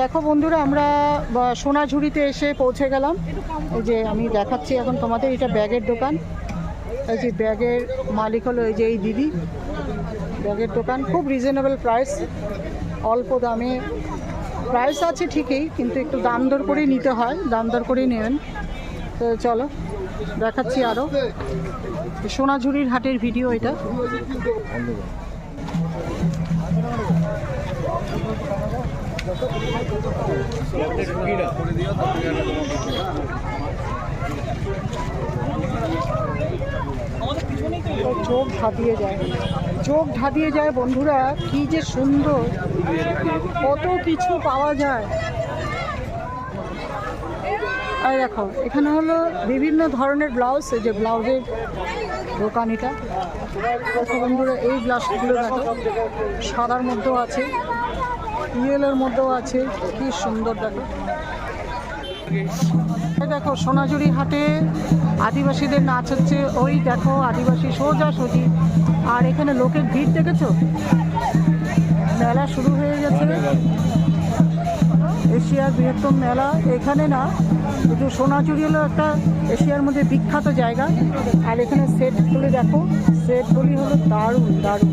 দেখো বন্ধুরা, আমরা সোনাঝুরিতে এসে পৌঁছে গেলাম। এই যে আমি দেখাচ্ছি এখন তোমাদের, এটা ব্যাগের দোকান। এই যে ব্যাগের মালিক হলো এই যে এই দিদি। ব্যাগের দোকান, খুব রিজনেবল প্রাইস অল্প দামে। প্রাইস আছে ঠিকই, কিন্তু একটু দাম দর করেই নিতে হয়। দাম দর করেই নেবেন। তো চলো, দেখাচ্ছি আরও সোনাঝুরির হাটের ভিডিও এটা। চোখ ধাঁধিয়ে যায়। চোখ ধাঁধিয়ে যায় বন্ধুরা, কি যে সুন্দর। কত কিছু পাওয়া যায়। আর দেখো, এখানে হলো বিভিন্ন ধরনের ব্লাউজ যে ব্লাউজের দোকান এটা। বন্ধুরা, এই গ্লাসগুলো দেখো, সাদার মধ্যেও আছে ইয়েলের মধ্যেও আছে, কি সুন্দর দেখো। দেখো, সোনাঝুরি হাটে আদিবাসীদের নাচ হচ্ছে, ওই দেখো, আদিবাসী সোজা সোজি আর এখানে লোকের ভিড় দেখেছ? মেলা শুরু হয়ে গেছে। এশিয়ার বৃহত্তম মেলা। এখানে না শুধু সোনাচুরি হলো একটা এশিয়ার মধ্যে বিখ্যাত জায়গা। আর এখানে সেটগুলি দেখো সেটগুলি হলো দারুণ দারুণ।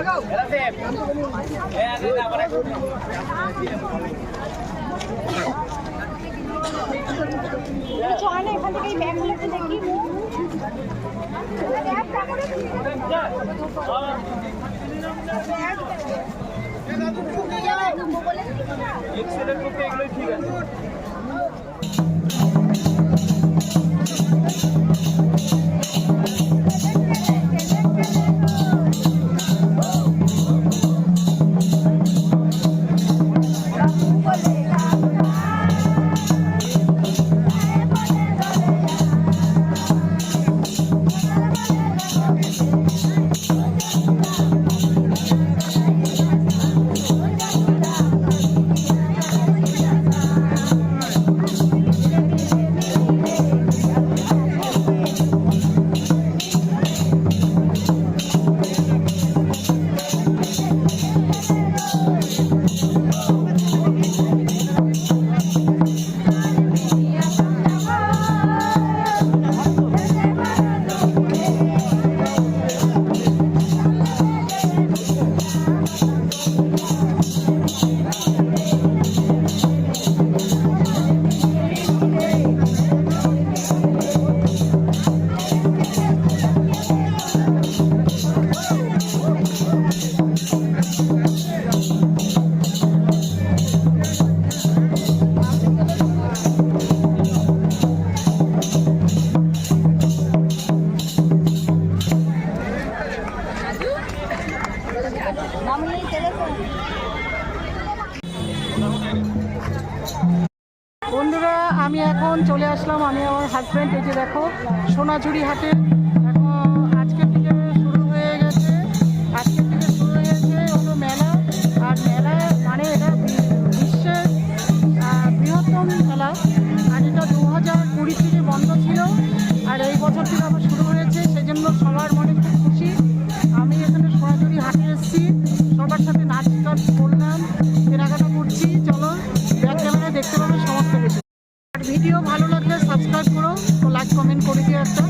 এখান থেকে ব্যাগগুলো একটু দেখি বন্ধুরা, আমি এখন চলে আসলাম, আমি আমার হাজব্যান্ড এই যে দেখো, সোনাঝুরি হাটে। আজকের শুরু হয়ে গেছে, আজকের শুরু মেলা। আর মেলা মানে এটা বিশ্বের বৃহত্তম মেলা। আর এটা দু হাজার কুড়ি থেকে ভিডিও ভালো লাগলে সাবস্ক্রাইব করো তো লাইক কমেন্ট করে দিও একটা।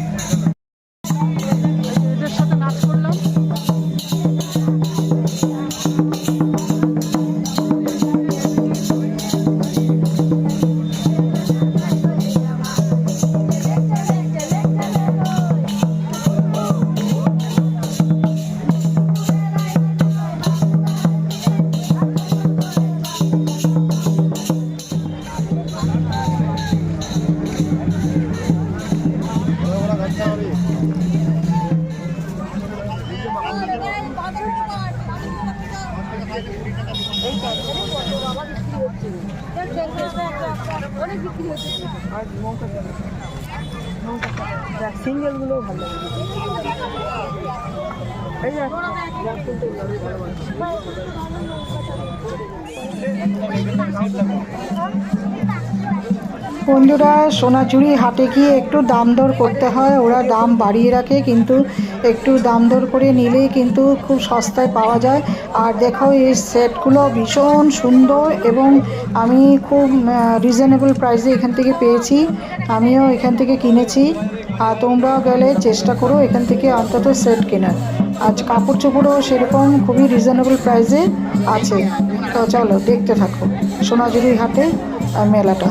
সিঙ্গেলগুলো ভালো। এই যে বন্ধুরা সোনাঝুরি হাটে গিয়ে একটু দাম দর করতে হয়। ওরা দাম বাড়িয়ে রাখে, কিন্তু একটু দাম দর করে নিলেই কিন্তু খুব সস্তায় পাওয়া যায়। আর দেখো, এই সেটগুলো ভীষণ সুন্দর এবং আমি খুব রিজনেবল প্রাইসে এখান থেকে পেয়েছি। আমিও এখান থেকে কিনেছি। আর তোমরাও গেলে চেষ্টা করো এখান থেকে অন্তত সেট কেনার। আজ কাপড় চোপড়ও সেরকম খুবই রিজনেবল প্রাইসে আছে। তো চলো, দেখতে থাকো। সোনাঝুরি হাটে মেলাটা।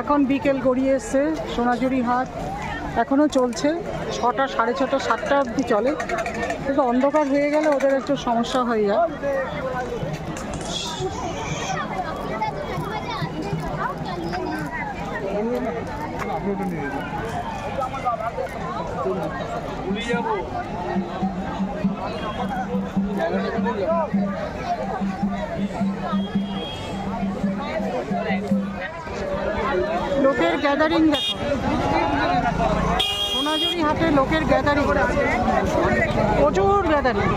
এখন বিকেল গড়িয়ে এসছে, সোনাঝুরি হাট এখনও চলছে, ছটা, সাড়ে ছটা, সাতটা অবধি চলে। কিন্তু অন্ধকার হয়ে গেলে ওদের একটু সমস্যা হয়ে যায়। লোকের গ্যাদারিং দেখো। সোনাঝুরি হাটে লোকের গ্যাদারিং প্রচুর গ্যাদারিং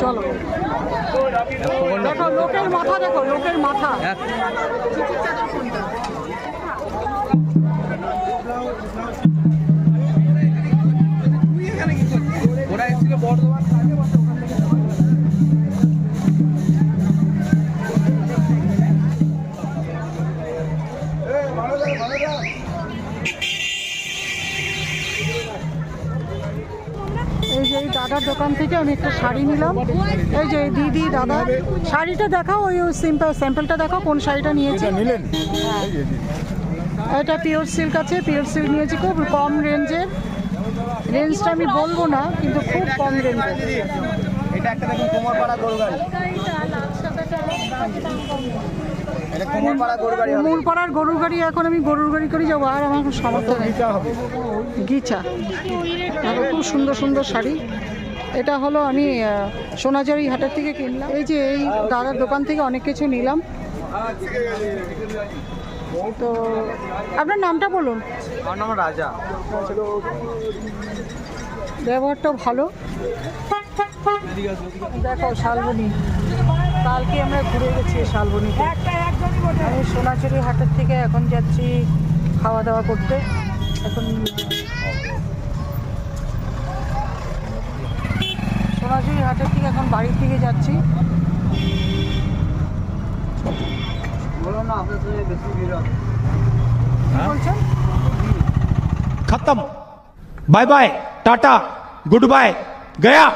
চলো। দেখো, লোকের মাথা দেখো, লোকের মাথা। এই দাদার দোকান থেকে আমি একটা শাড়ি নিলাম। এই যে দিদি দাদা শাড়িটা দেখাও ওই সিম্পল স্যাম্পলটা দেখাও কোন শাড়িটা নিয়েছে। নিলেন? এটা পিওর সিল্ক আছে পিওর সিল্ক নিয়েছি খুব কম রেঞ্জের রেঞ্জটা আমি বলব না কিন্তু খুব কম রেঞ্জের এটা একটা দেখুন কোমরপাড়া মূলপাড়ার গরুর গাড়ি এখন আমি গরুর গাড়ি করে যাব। আর আমার সামর্থ্য নেই। গিচা খুব সুন্দর সুন্দর শাড়ি। এটা হলো আমি সোনাঝারি হাটের থেকে কিনলাম। এই যে এই দাদার দোকান থেকে অনেক কিছু নিলাম। তো আপনার নামটা বলুন। আমার নাম রাজা। ব্যবহারটা ভালো। দেখো শালবনি। কালকে আমরা ঘুরে গেছি শালবনিতে। আমি সোনাঝুরি হাটের থেকে এখন যাচ্ছি খাওয়া দাওয়া করতে। এখন সোনাঝুরি হাটের থেকে এখন বাড়ির দিকে যাচ্ছি। বললাম না বাই টাটা গুড বাই হবে